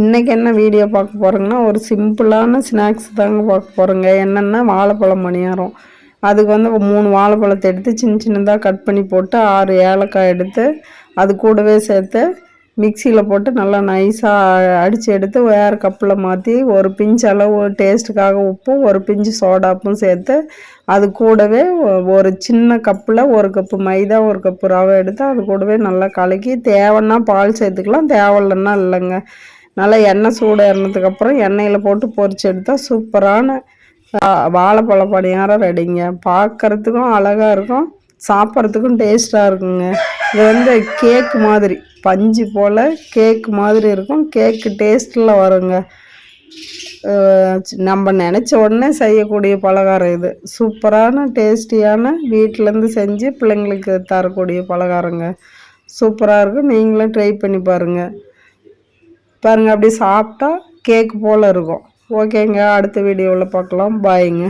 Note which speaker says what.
Speaker 1: இன்றைக்கி என்ன வீடியோ பார்க்க போகிறோங்கன்னா ஒரு சிம்பிளான ஸ்நாக்ஸ் தாங்க பார்க்க போகிறோங்க என்னென்னா வாழைப்பழம் மணியாரம். அதுக்கு வந்து மூணு வாழைப்பழத்தை எடுத்து சின்ன சின்னதாக கட் பண்ணி போட்டு ஆறு ஏலக்காய் எடுத்து அது கூடவே சேர்த்து மிக்சியில் போட்டு நல்லா நைஸாக அடித்து எடுத்து வேறு கப்பில் மாற்றி ஒரு பிஞ்சு அளவு டேஸ்ட்டுக்காக உப்பும் ஒரு பிஞ்சு சோடாப்பும் சேர்த்து அது கூடவே ஒரு சின்ன கப்பில் ஒரு கப்பு மைதா ஒரு கப்பு ரவை எடுத்து அது கூடவே நல்லா கலக்கி தேவைன்னா பால் சேர்த்துக்கலாம் தேவையில்லைன்னா இல்லைங்க. நல்லா எண்ணெய் சூடு ஏறினதுக்கப்புறம் எண்ணெயில் போட்டு பொரிச்சு எடுத்தால் சூப்பரான வாழைப்பழ பணியாரம் ரெடிங்க. பார்க்குறதுக்கும் அழகாக இருக்கும். சாப்பிட்றதுக்கும் டேஸ்ட்டாக இருக்குங்க. இது வந்து கேக் மாதிரி பஞ்சு போல் கேக் மாதிரி இருக்கும். கேக்கு டேஸ்ட்டில் வருங்க. நம்ம நினச்ச உடனே செய்யக்கூடிய பலகாரம் இது. சூப்பரான டேஸ்டியான வீட்டிலேருந்து செஞ்சு பிள்ளைங்களுக்கு தரக்கூடிய பலகாரங்க. சூப்பராக இருக்கும். நீங்களும் ட்ரை பண்ணி பாருங்கள் பாருங்கள் அப்படி சாப்பிட்டா கேக் போல் இருக்கும். ஓகேங்க அடுத்த வீடியோவில் பார்க்கலாம். பாய்ங்க